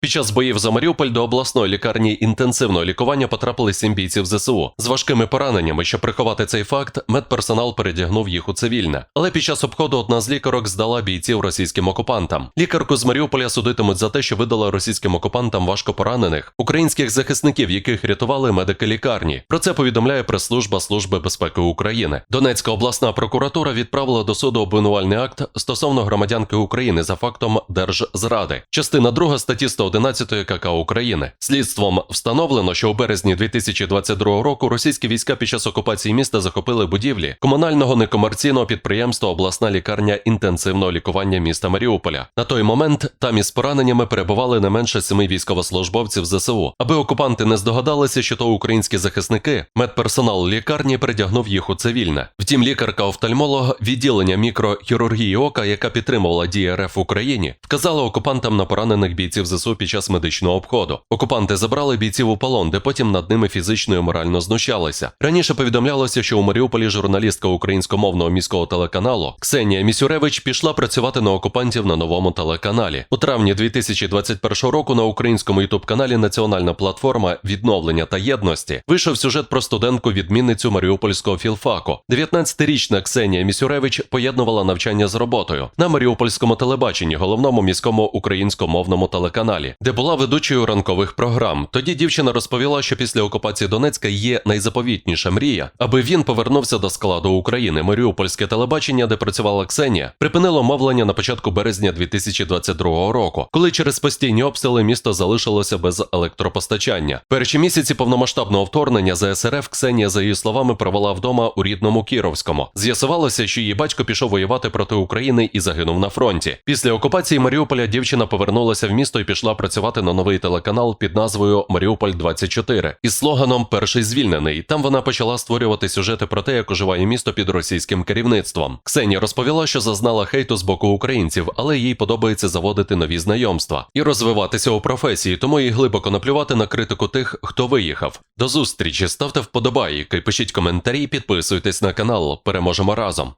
Під час боїв за Маріуполь до обласної лікарні інтенсивного лікування потрапили сім бійців ЗСУ з важкими пораненнями. Щоб приховати цей факт, медперсонал передягнув їх у цивільне. Але під час обходу одна з лікарок здала бійців російським окупантам. Лікарку з Маріуполя судитимуть за те, що видала російським окупантам важко поранених українських захисників, яких рятували медики лікарні. Про це повідомляє прес-служба Служби безпеки України. Донецька обласна прокуратура відправила до суду обвинувальний акт стосовно громадянки України за фактом держзради. Частина 2 статті 111 КК України. Слідством встановлено, що у березні 2022 року російські війська під час окупації міста захопили будівлі комунального некомерційного підприємства обласна лікарня інтенсивного лікування міста Маріуполя. На той момент там із пораненнями перебували не менше семи військовослужбовців ЗСУ. Аби окупанти не здогадалися, що то українські захисники, медперсонал лікарні притягнув їх у цивільне. Втім, лікарка-офтальмолог відділення мікрохірургії ока, яка підтримувала дії РФ в Україні, вказала окупантам на поранених бійців ЗСУ під час медичного обходу. Окупанти забрали бійців у полон, де потім над ними фізично і морально знущалися. Раніше повідомлялося, що у Маріуполі журналістка українськомовного міського телеканалу Ксенія Місюревич пішла працювати на окупантів на новому телеканалі. У травні 2021 року на українському ютуб-каналі Національна платформа відновлення та єдності вийшов сюжет про студентку відмінницю Маріупольського філфаку. 19-річна Ксенія Місюревич поєднувала навчання з роботою на Маріупольському телебаченні, головному міському українськомовному телеканалі, де була ведучою ранкових програм. Тоді дівчина розповіла, що після окупації Донецька є найзаповітніша мрія, аби він повернувся до складу України. Маріупольське телебачення, де працювала Ксенія, припинило мовлення на початку березня 2022 року, коли через постійні обстріли місто залишилося без електропостачання. Перші місяці повномасштабного вторгнення за СРФ Ксенія, за її словами, провела вдома у рідному Кіровському. З'ясувалося, що її батько пішов воювати проти України і загинув на фронті. Після окупації Маріуполя дівчина повернулася в місто і пішла працювати на новий телеканал під назвою Маріуполь 24 із слоганом Перший звільнений. Там вона почала створювати сюжети про те, як оживає місто під російським керівництвом. Ксенія розповіла, що зазнала хейту з боку українців, але їй подобається заводити нові знайомства і розвиватися у професії, тому їй глибоко наплювати на критику тих, хто виїхав. До зустрічі ставте вподобайки, пишіть коментарі, підписуйтесь на канал. Переможемо разом.